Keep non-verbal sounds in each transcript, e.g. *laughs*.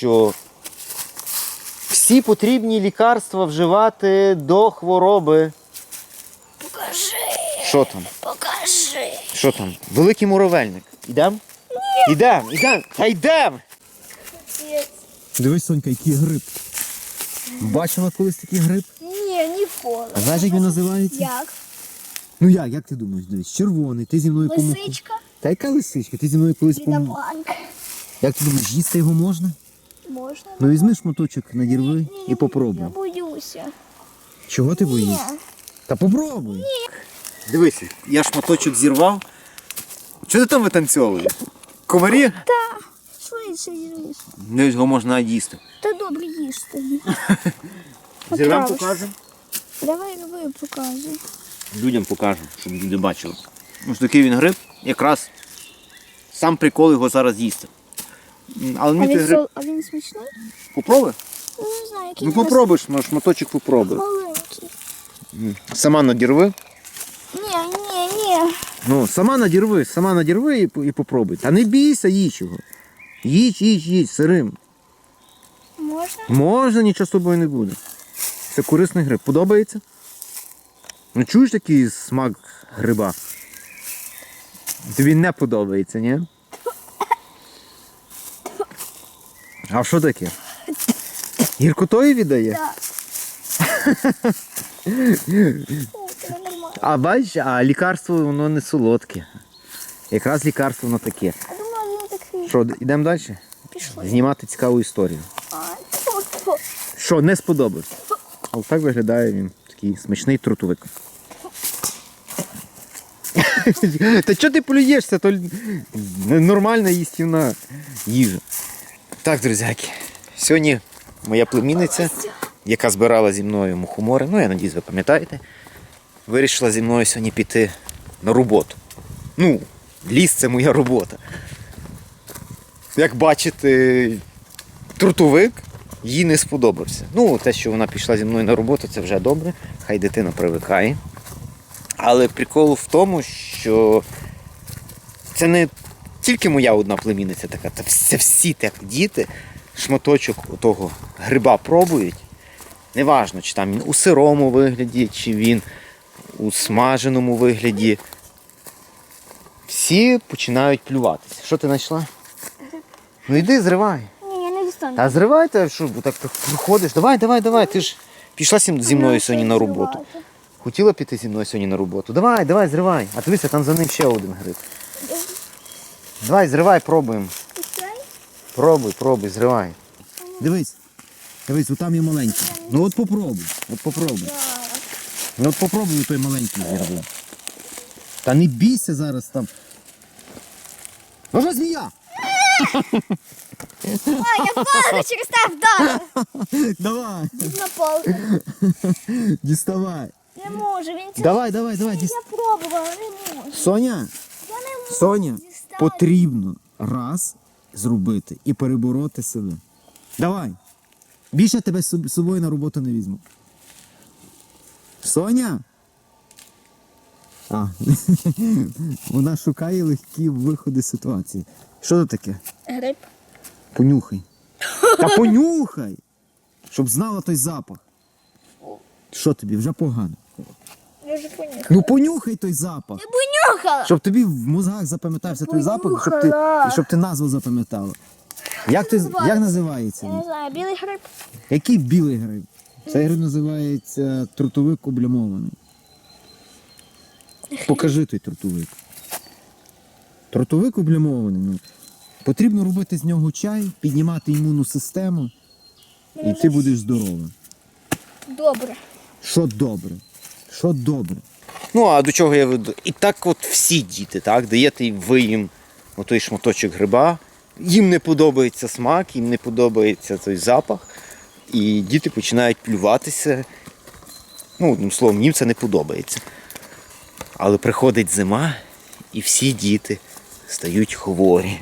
що всі потрібні лікарства вживати до хвороби. Покажи, Що там? покажи. Що там? Великий муравельник. Ідем? Ідем, ідем, та йдем! Дивись, Сонька, який гриб. Бачила колись такий гриб? Ні, ніколи. А знаєш, як він називається? Як? Ну як, як ти думаєш? Дивись, червоний, ти зі мною помог. Лисичка, Та яка лисичка? Ти зі мною колись помог. Як ти думаєш, їсти його можна? Можна? Ну візьми шматочок, надірви і Я боюся. Чого ти боїшся? Та попробуй. Дивися, я шматочок зірвав. Чого ти там витанцьовуєш? Комарі? Та, швидше їж. Ну, його можна їсти. Та добре тоді. *laughs* Зірвемо, покажемо. Давай ви покажи. Людям покажемо, щоб люди бачили. Ось такий він гриб, якраз сам прикол його зараз їсти. Але мені той він, гриб сол... а він смачний? попробуй. Ну, не знаю, який Ну він попробуй, шма- шматочок попробуй. маленький. Сама надірви. Ні, ні, ні. Ну, сама надірви, сама надірви і, і попробуй. Та не бійся, їж його. Їдь, їдь, їдь, сирим. Можна? Можна, нічого з тобою не буде. Це корисний гриб. Подобається? Ну чуєш такий смак гриба? Тобі не подобається, ні? А що таке? Гіркотою віддає? Так. А бачиш, а лікарство воно не солодке. Якраз лікарство воно таке. Що, йдемо далі? Пішли. Знімати цікаву історію. Що, не сподобався? Але так виглядає він такий смачний трутовик. Та чого ти плюєшся? То нормальна їстівна їжа. Так, друзяки, сьогодні моя племінниця, яка збирала зі мною мухомори, ну я надіюсь, ви пам'ятаєте, вирішила зі мною сьогодні піти на роботу. Ну, ліс це моя робота. Як бачите, трутовик їй не сподобався. Ну, те, що вона пішла зі мною на роботу, це вже добре. Хай дитина привикає. Але прикол в тому, що це не тільки моя одна племінниця така, це всі, всі так діти шматочок того гриба пробують. Неважно, чи там він у сирому вигляді, чи він у смаженому вигляді. Всі починають плюватися. Що ти знайшла? Ну йди, зривай. Ні, я не дістану. Та зривайте, що бо так приходиш. Давай, давай, давай. Ти ж пішла зі мною сьогодні на роботу. Хотіла піти зі мною сьогодні на роботу. Давай, давай, зривай. А дивися, там за ним ще один гриб. Давай, зривай, пробуємо. Пробуй, пробуй, зривай. Дивись. Дивись, там є маленький. Ну от попробуй. От попробуй. Ну от попробуй той маленький зірви. Та не бійся зараз там. Може змія! А, я впала через те вдарила. Давай, На палку. діставай. Не можу, він це... Давай, давай, давай. Я пробувала, не можу. Соня. Соня, потрібно раз зробити і перебороти себе. Давай. Більше тебе з собою на роботу не візьму. Соня. А, *laughs* вона шукає легкі виходи з ситуації. Що це таке? Гриб. Понюхай. Та понюхай! Щоб знала той запах. Що тобі, вже погано. Я вже понюхала. Ну понюхай той запах. Я понюхала. Щоб тобі в мозгах запам'ятався той запах, щоб ти, Понюхала. щоб ти назву запам'ятала. Як, ти, як називається? Я він? не знаю, білий гриб. Який білий гриб? Цей гриб називається трутовик облямований. Покажи той трутовик. Трутовик облямований. Ну. Потрібно робити з нього чай, піднімати імунну систему, і ти будеш здоровим. Добре. Що добре? Що добре? Ну, а до чого я веду? І так от всі діти, так, даєте ви їм отой шматочок гриба, їм не подобається смак, їм не подобається той запах. І діти починають плюватися. Ну, одним словом, їм це не подобається. Але приходить зима, і всі діти стають хворі.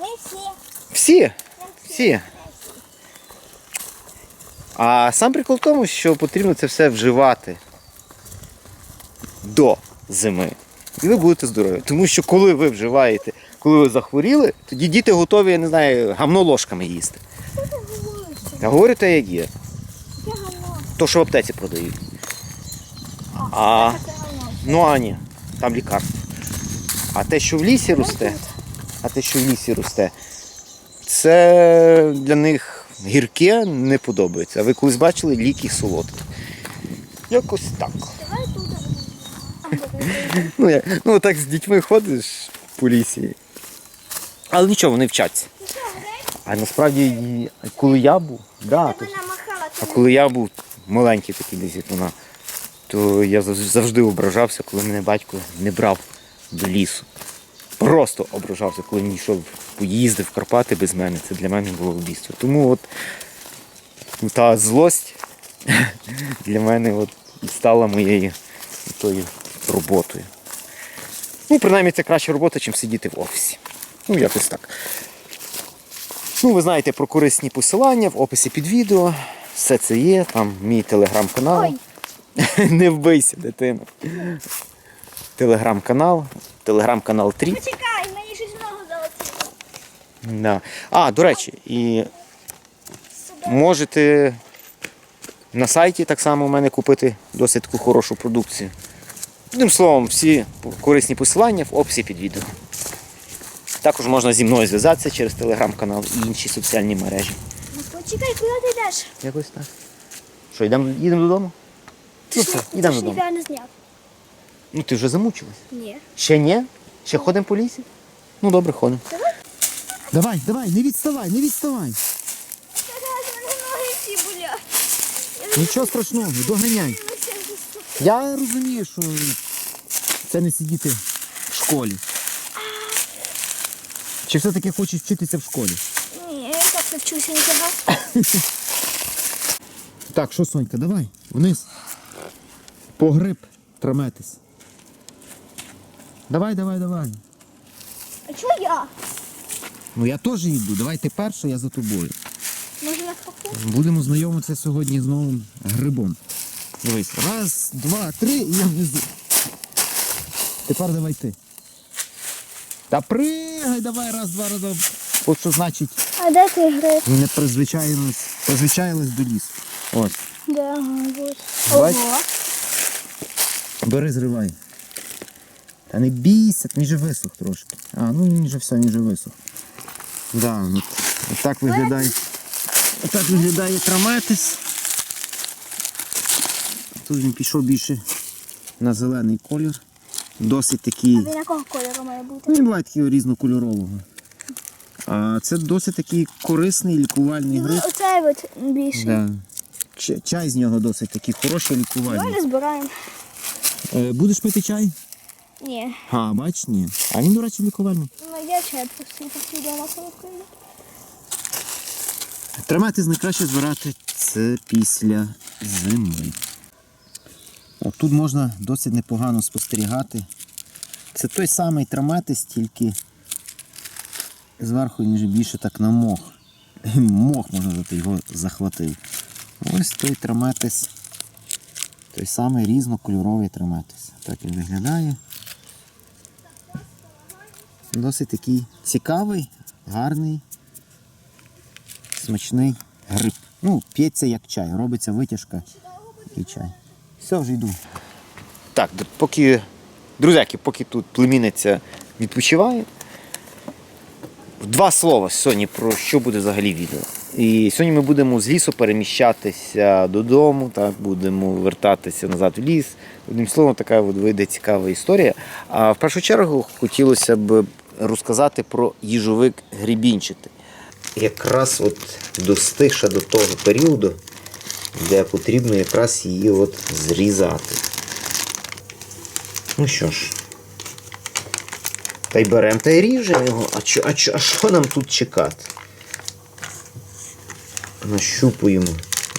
Ми всі. Всі. Всі. А сам прикол в тому, що потрібно це все вживати до зими. І ви будете здорові. Тому що коли ви вживаєте коли ви захворіли, тоді діти готові, я не знаю, гамно ложками їсти. Я говорю те, як є. То, що в аптеці продають. А, ну а ні, там лікарство. А те, що в лісі росте, а те, що в лісі росте, це для них гірке не подобається. А ви колись бачили ліки солодкі? Якось так. Ну, я, ну так з дітьми ходиш по лісі. Але нічого, вони вчаться. А насправді, коли я був, да, то, а коли я був маленький такий десь як вона, то я завжди ображався, коли мене батько не брав до лісу. Просто ображався, коли він йшов, поїздив в Карпати без мене. Це для мене було вбійство. Тому от та злость *laughs* для мене от стала моєю тою роботою. Ну, принаймні, це краща робота, ніж сидіти в офісі. Ну, якось так. Ну, ви знаєте про корисні посилання в описі під відео. Все це є, там мій телеграм-канал. *laughs* Не вбийся, дитина. Телеграм-канал, телеграм-канал Тріп. Почекай, мені щось ногу залетіло. Да. А, до речі, і можете на сайті так само у мене купити досить таку хорошу продукцію. Одним словом, всі корисні посилання в описі під відео. Також можна зі мною зв'язатися через телеграм-канал і інші соціальні мережі. Ну почекай, куди ти йдеш? Якось так. Що, йдемо, їдемо додому? Ну Ти все, що, йдемо ти ж додому. ніфіга не зняв. Ну ти вже замучилась. Ні. Ще ні? Ще ходимо по лісі? Ну добре, ходимо. Давай, давай, не відставай, не відставай. Ноги всі болять. Нічого страшного, доганяй. Я розумію, що це не сидіти в школі. Чи все-таки хочеш вчитися в школі? Ні, я так не вчуся ніфіга. Так, що, Сонька, давай, вниз. Погриб, траметись. Давай, давай, давай. А чого я? Ну я теж йду, давай ти перша, я за тобою. Може навпаки? Будемо знайомитися сьогодні з новим грибом. Дивись, раз, два, три і я внизу. Тепер давай ти. Та пригай, давай, раз, два, раз. два. От що значить А де ти гриб? не призвичаїлись, призвичаїлись до лісу. Ось, Де, ага. Бач? Ого. бери, зривай. Та не бійся, він же висох трошки. А, ну він же все, він же висох. Да, от, от так виглядає. От виглядає траметис. Тут він пішов більше на зелений колір. Досить такий. А він якого кольору має бути? Ну, він буває такий різнокольорового. А це досить такий корисний лікувальний Ну, гриб. оцей от більший. Да. Чай з нього досить такий хороший Давай лікувальний. не збираємо. Е, будеш пити чай? Ні. А, бач, ні. А він, до речі, лікувальний. Ну я чай просто посуду на. Тримати найкраще збирати це після зими. От тут можна досить непогано спостерігати. Це той самий траматис, тільки зверху він вже більше так на мох. *laughs* Мох, можна сказати, його захватив. Ось той траматис. Той самий різнокольоровий траматис. Так він виглядає. Досить такий цікавий, гарний смачний гриб. Ну, п'ється як чай, робиться витяжка і чай. Все, вже йду. Так, поки, друзяки, поки тут племінниця відпочиває. Два слова сьогодні про що буде взагалі відео. І сьогодні ми будемо з лісу переміщатися додому, так, будемо вертатися назад в ліс. Одним словом, така от вийде цікава історія. А в першу чергу хотілося б розказати про їжовик грібінчатий. Якраз от достигша до того періоду, де потрібно якраз її от зрізати. Ну що ж. Та й беремо та й ріжемо його. А що, а, а що нам тут чекати? Нащупуємо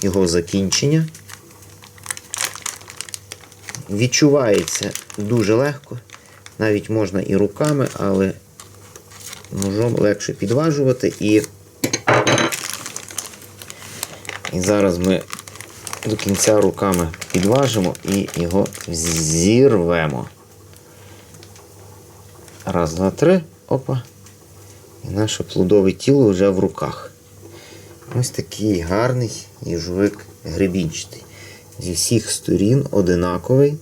його закінчення. Відчувається дуже легко. Навіть можна і руками, але ножом легше підважувати і. І зараз ми до кінця руками підважимо і його зірвемо. Раз, два, три. Опа. І наше плодове тіло вже в руках. Ось такий гарний їжовик гребінчатий. Зі всіх сторін одинаковий.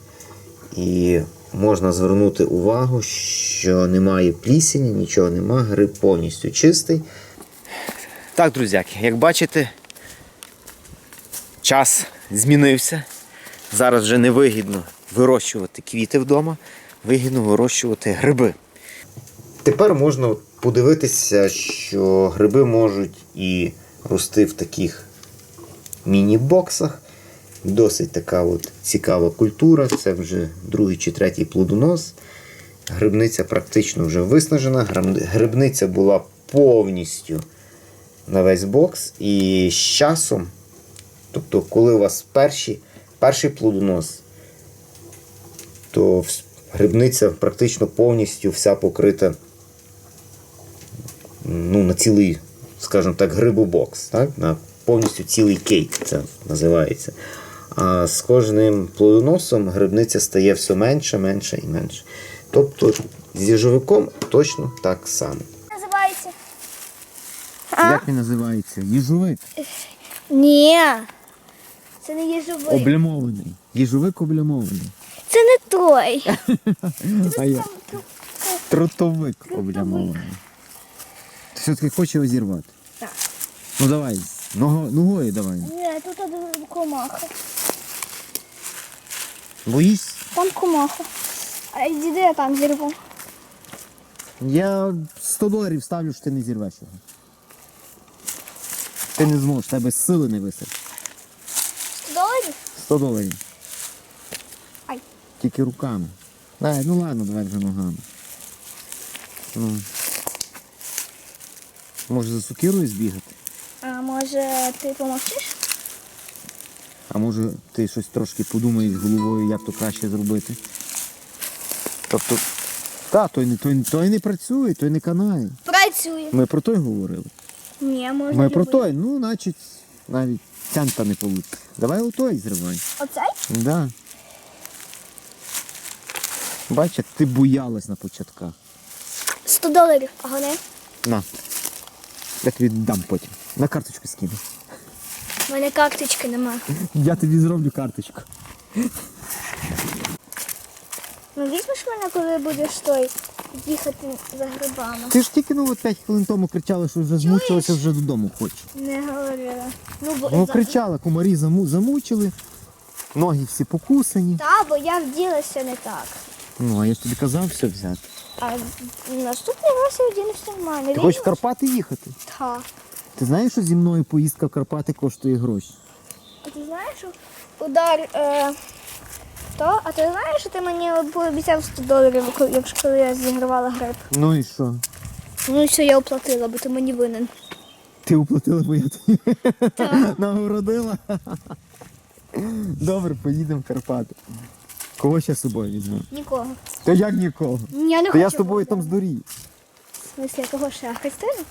І можна звернути увагу, що немає плісені, нічого нема, гриб повністю чистий. Так, друзяки, як бачите, час змінився. Зараз вже не вигідно вирощувати квіти вдома, вигідно вирощувати гриби. Тепер можна подивитися, що гриби можуть і рости в таких міні-боксах. Досить така от цікава культура. Це вже другий чи третій плодонос. Грибниця практично вже виснажена. Грибниця була повністю на весь бокс. І з часом, тобто, коли у вас перші, перший плодонос, то грибниця практично повністю вся покрита ну, на цілий, скажімо так, грибобокс, так? на повністю цілий кейк це називається. А з кожним плодоносом грибниця стає все менше, менше і менше. Тобто з їжовиком точно так само. Називається. Як він називається? Їжовик. Ні. Це не їжовик. Облямований. Їжовик облямований. Це не той. *laughs* А я трутовик облямований. Все-таки хочеш його зірвати? Так. Ну давай, ного, ногою давай. Ні, тут комаха. Боїшся? Там комаха. А йди я там зірву. Я 100 доларів ставлю, що ти не зірвеш його. Ти не зможеш, тебе сили не висить. 100 доларів? 100 доларів. Ай. Тільки руками. Дай, ну ладно, давай вже ногами. Ну. Може за сукирою збігати? А може ти помовчиш? А може ти щось трошки подумаєш головою, як то краще зробити. Тобто, та, той не, той, той не працює, той не канає. Працює. Ми про той говорили. Ні, можна. Ми про любий. той, ну, значить, навіть цента не вийде. Давай отой зривай. Оцей? Да. Бач, як ти боялась на початках. 100 доларів. Ага, не? На. Я тобі дам потім. На карточку скину. У мене карточки немає. Я тобі зроблю карточку. Ну візьмеш мене, коли будеш той їхати за грибами. Ти ж тільки ну от 5 хвилин тому кричала, що вже змучилася, вже додому хоче. Не говорила. Ну, бо Ну кричала, комарі заму- замучили, ноги всі покусані. Та, бо я вділася не так. Ну, а я ж тобі казав все взяти. А наступний раз я вдінуся нормально. Ти хочеш в Карпати їхати? Та. Ти знаєш, що зі мною поїздка в Карпати коштує гроші? А ти знаєш, що удар. Е, то, а ти знаєш, що ти мені пообіцяв 100 доларів, якщо коли я зігравала гриб? Ну і що? Ну і все, я оплатила, бо ти мені винен. Ти оплатила, бо я тобі *laughs* нагородила. Добре, поїдемо в Карпати. Кого ще з собою візьмемо? Нікого. Та як нікого? Я не Та хочу. я з тобою там здурію. В кого ще? Христину?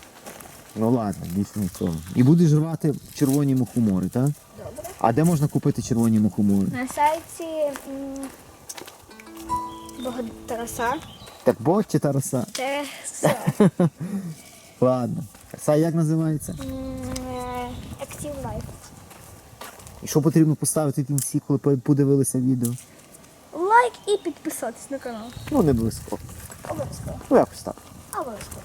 Ну ладно, більше нічого. І будеш рвати червоні мухомори, так? Добре. А де можна купити червоні мухомори? На сайті м, Бога Тараса. Так Бог чи Тараса? Це все. *laughs* Ладно. Тараса як називається? М, е, Active Life. І що потрібно поставити в кінці, коли по- подивилися відео? Лайк і підписатись на канал. Ну, не близько. Обов'язково. Ну, якось так. Обов'язково.